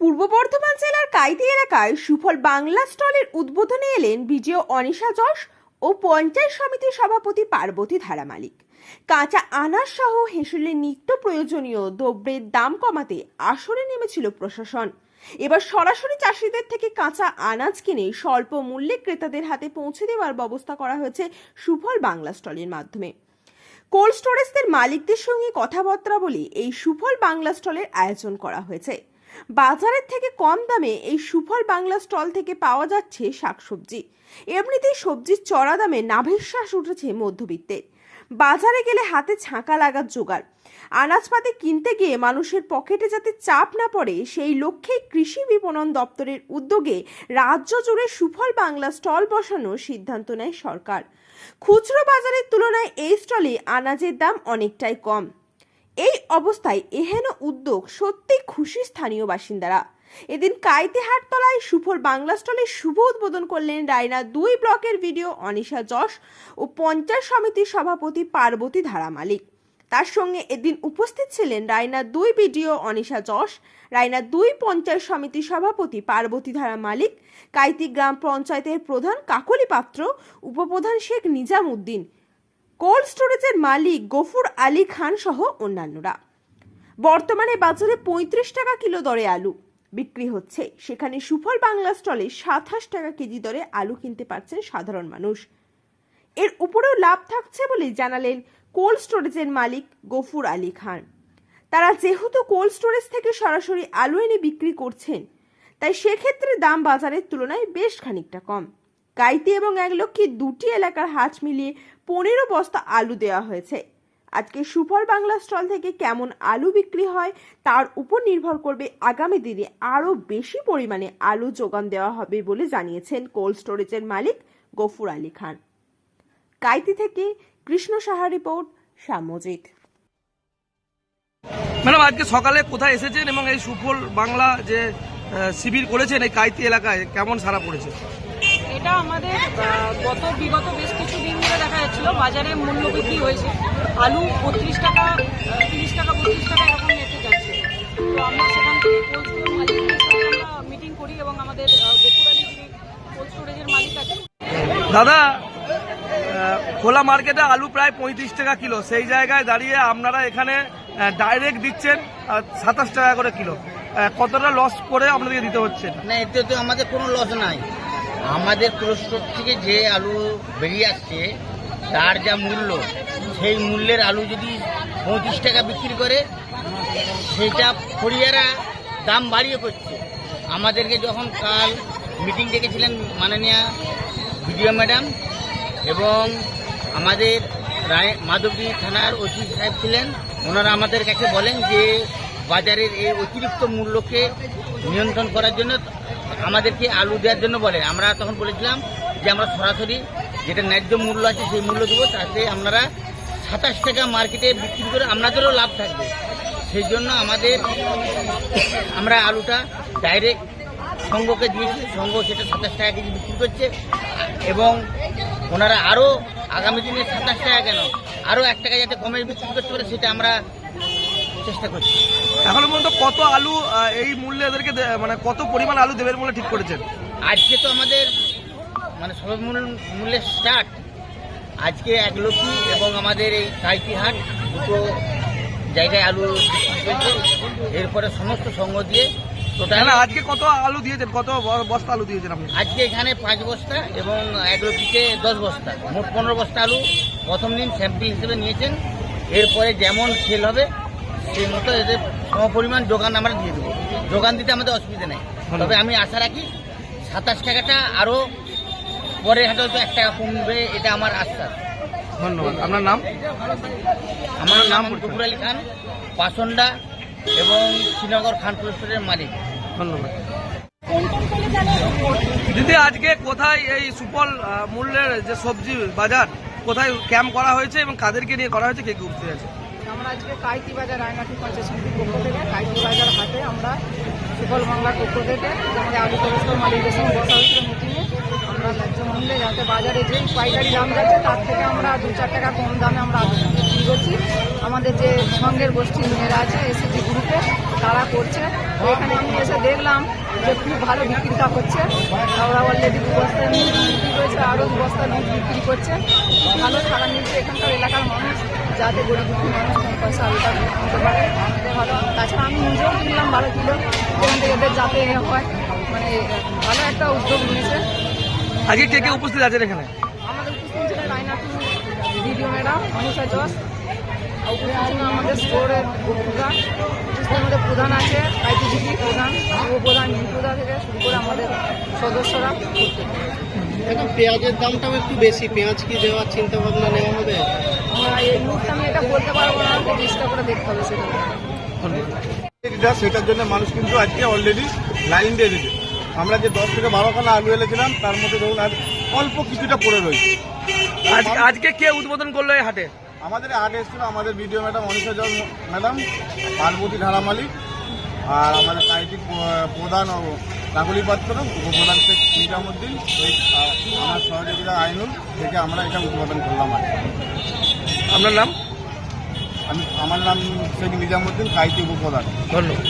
পূর্ব বর্ধমান জেলার কাইতি এলাকায় সুফল বাংলা স্টলের উদ্বোধনে এলেন বিজয় অনিশা যশ ও পঞ্চায়েত সমিতির সভাপতি পার্বতী ধারা মালিক কাঁচা আনাজ সহ হেসুলের নিত্য প্রয়োজনীয় দ্রব্যের দাম কমাতে আসরে নেমেছিল প্রশাসন। এবার সরাসরি চাষিদের থেকে কাঁচা আনাজ কিনে স্বল্প মূল্যে ক্রেতাদের হাতে পৌঁছে দেওয়ার ব্যবস্থা করা হয়েছে সুফল বাংলা স্টলের মাধ্যমে। কোল্ড স্টোরেজদের মালিকদের সঙ্গে কথাবার্তা বলে এই সুফল বাংলা স্টলের আয়োজন করা হয়েছে। বাজারের থেকে কম দামে এই সুফল বাংলা স্টল থেকে পাওয়া যাচ্ছে শাকসবজি। এমনিতেই সবজির চড়া দামে নাভিশ্বাস উঠেছে মধ্যবিত্তের বাজারে গেলে হাতে ছাঁকা লাগার জোগাড়। আনাজপাতি কিনতে গিয়ে মানুষের পকেটে যাতে চাপ না পড়ে, সেই লক্ষ্যেই কৃষি বিপণন দপ্তরের উদ্যোগে রাজ্য জুড়ে সুফল বাংলা স্টল বসানোর সিদ্ধান্ত নেয় সরকার। খুচরো বাজারের তুলনায় এই স্টলে আনাজের দাম অনেকটাই কম। এই অবস্থায় এহেন উদ্যোগ সত্যি খুশি স্থানীয় বাসিন্দারা। এদিন কাইতে হাটতলায় সুফল বাংলা স্টলে শুভ উদ্বোধন করলেন রায়না দুই ব্লকের ভিডিও অনিশা যশ ও পঞ্চায়েত সমিতির সভাপতি পার্বতী ধারা মালিক। তার সঙ্গে এদিন উপস্থিত ছিলেন রায়না দুই বিডিও অনিশা যশ, রায়না দুই পঞ্চায়েত সমিতির সভাপতি পার্বতী ধারা মালিক, কাইতি গ্রাম পঞ্চায়েতের প্রধান কাকলি পাত্র, উপপ্রধান শেখ নিজাম উদ্দিন কোল্ড স্টোরেজের মালিক গফুর আলী খান সহ অন্যান্যরা। বর্তমানে বাজারে পঁয়ত্রিশ টাকা কিলো দরে আলু। বিক্রি হচ্ছে। সেখানে সুফল বাংলা স্টলে সাতাশ টাকা কেজি দরে আলু কিনতে পারছেন সাধারণ মানুষ। এর উপরেও লাভ থাকছে বলে জানালেন কোল্ড স্টোরেজের মালিক গফুর আলী খান। তারা যেহেতু কোল্ড স্টোরেজ থেকে সরাসরি আলু এনে বিক্রি করছেন, তাই সেক্ষেত্রে দাম বাজারের তুলনায় বেশ খানিকটা কম। কাইতি এবং একলক্ষী দুটি এলাকার হাত মিলিয়ে পনেরো বস্তা আলু দেওয়া হয়েছে। আজকে সুফল বাংলা স্টল থেকে কেমন আলু বিক্রি হয় তার উপর নির্ভর করবে আগামী দিনে আরও বেশি পরিমাণে আলু যোগান দেওয়া হবে বলে জানিয়েছেন কোল্ড স্টোরেজের মালিক গফুর আলী খান। কাইতি থেকে কৃষ্ণ সাহা রিপোর্ট সামজিৎ ম্যাডাম আজকে সকালে কোথায় এসেছেন এবং এই সুফল বাংলা যে শিবির করেছেন এই কাইতি এলাকায় কেমন সারা পড়েছে? এটা আমাদের গত বিগত বেশ কিছু দিন ধরে দেখা যাচ্ছিল। বাজারে মূল্য বৃদ্ধি হয়েছে। আলু বত্রিশ টাকা তিরিশ টাকা বত্রিশ টাকা এরকম রেটে যাচ্ছে। তো আমরা সেখান থেকে কোল্ড স্টোর মালিকদের সাথে আমরা মিটিং করি এবং আমাদের যিনি কোল্ড স্টোরেজের মালিক আছেন। দাদা খোলা মার্কেটে আলু প্রায় পঁয়ত্রিশ টাকা কিলো। সেই জায়গায় দাঁড়িয়ে আপনারা এখানে ডাইরেক্ট দিচ্ছেন সাতাশ টাকা করে কিলো। কতটা লস করে আপনাদেরকে দিতে হচ্ছে না এতে তো আমাদের কোনো লস নাই। আমাদের কোলেস্টোর থেকে যে আলু বেরিয়ে আসছে তার যা মূল্য, সেই মূল্যের আলু যদি পঁয়ত্রিশ টাকা বিক্রি করে সেইটা ফরিয়ারা দাম বাড়িয়ে করছে। আমাদেরকে যখন কাল মিটিং ডেকেছিলেন মাননীয় বিডিও ম্যাডাম এবং আমাদের রায়, মাধবী থানার ওসি সাহেব ছিলেন, ওনারা আমাদের কাছে বলেন যে বাজারের এই অতিরিক্ত মূল্যকে নিয়ন্ত্রণ করার জন্য আমাদেরকে আলু দেওয়ার জন্য বলেন। আমরা তখন বলেছিলাম যে আমরা সরাসরি যেটা ন্যায্য মূল্য আছে সেই মূল্য দেবো তাতে আপনারা সাতাশ টাকা মার্কেটে বিক্রি করে আপনাদেরও লাভ থাকবে। সেই জন্য আমাদের আমরা আলুটা ডাইরেক্ট সংঘকে দিয়েছি সংঘ সেটা সাতাশ টাকা কেজি বিক্রি করছে এবং ওনারা আরও আগামী দিনে সাতাশ টাকা কেন আরও এক টাকা যাতে কমে বিক্রি করতে পারে সেটা আমরা চেষ্টা করছি। এখনও পর্যন্ত কত আলু এই মূল্যে এদেরকে মানে কত পরিমাণ আলু দেবেন বলে ঠিক করেছেন? আজকে তো আমাদের মানে সর্বমূল্য মূল্যের স্টার্ট আজকে এক লক্ষ্মী এবং আমাদের এই কাইতিহাট দুটো জায়গায় আলু চলছে এরপরে সমস্ত সঙ্গ দিয়ে টোটাল আজকে কত আলু দিয়েছেন? কত বস্তা আলু দিয়েছেন আপনি? আজকে এখানে পাঁচ বস্তা এবং এক লক্ষ্মীতে দশ বস্তা। মোট পনেরো বস্তা আলু প্রথম দিন স্যাম্পল হিসেবে নিয়েছেন। এরপরে যেমন সেল হবে সেই মতো এদের সমপরিমাণ যোগান আমরা দিয়ে দেবো। যোগান দিতে আমাদের অসুবিধা নেই। তবে আমি আশা রাখি সাতাশ টাকাটা আরও পরের হাটে হয়তো এক টাকা কমবে এটা আমার আশ্বাস। ধন্যবাদ। আপনার নাম? আমার নাম। গফুর আলী খান পাসন্ডা এবং শ্রীনগর খানপুর স্টোরের মালিক। ধন্যবাদ। দিদি আজকে কোথায় এই সুফল মূল্যের যে সবজি বাজার কোথায় ক্যাম্প করা হয়েছে এবং কাদেরকে নিয়ে করা হয়েছে? কে কে উপস্থিত আছে? আমরা আজকে কাইতি বাজার রায়নাটি পঞ্চায়েত সমিতির পক্ষ থেকে কাইতি বাজার হাটে আমরা সুফল বাংলার পক্ষ থেকে আমাদের আলু মালিকদের সঙ্গে বসা হয়েছিল আমরা ন্যায্য মূল্যে যাতে বাজারে যে পাইকারি দাম যাচ্ছে, তার থেকে আমরা দু চার টাকা কম দামে আমরা আলু বিক্রি করছি। আমাদের যে সঙ্গের গোষ্ঠীর মেয়েরা আছে এসএসজি গ্রুপে তারা করছে। এখানে আমি এসে দেখলাম যে খুব ভালো বিক্রিটা হচ্ছে। ওরা অলরেডি দু বস্তা নিয়ে বিক্রি করেছে আরও দু বস্তা নিয়ে বিক্রি করছে। ভালো সারা নিচ্ছে এখানকার এলাকার মানুষ, যাতে গরিব পয়সা আলুটা কিনতে পারে। ভালো। তাছাড়া আমি নিজেও কিনলাম বারো কিলো। এখান থেকে এদের যাতে হয় মানে ভালো একটা উদ্যোগ নিয়েছে। আজকে কে কে উপস্থিত আছেন এখানে? আমাদের উপস্থিত ছিলেন ম্যাডাম জস স্টোরের প্রধান আমাদের প্রধান আছে আইটিজিপি প্রধান উপপ্রধান মিন্টুদা থেকে শুরু করে আমাদের সদস্যরা এখন পেঁয়াজের দামটাও একটু বেশি পেঁয়াজ কি দেওয়ার চিন্তা ভাবনা নেওয়া হবে? এই মুহূর্তে আমি এটা বলতে পারব না চেষ্টা করে দেখতে হবে সেটা। সেটার জন্য মানুষ কিন্তু আজকে অলরেডি লাইন দিয়ে দিচ্ছে আমরা যে দশ থেকে বারোখানা আলু এনেছিলাম তার মধ্যে ধরুন আর অল্প কিছুটা পড়ে রয়েছে। আজ- আজকে কে উদ্বোধন করল এই হাটে? আমাদের হাটে এসেছিল আমাদের বিডিও ম্যাডাম অনিশা জল ম্যাডাম পার্বতী ধারা মালিক আর আমাদের সাহিত্যিক প্রধান ও কাকুলি পাত্র উপপ্রধান শেখ নিজামুদ্দিন আমার সহযোগিতা আইনুল থেকে আমরা এটা উদ্বোধন করলাম আর আপনার নাম? আমি আমার নাম শেখ নিজামুদ্দিন কাইতি উপপ্রধান। ধন্যবাদ।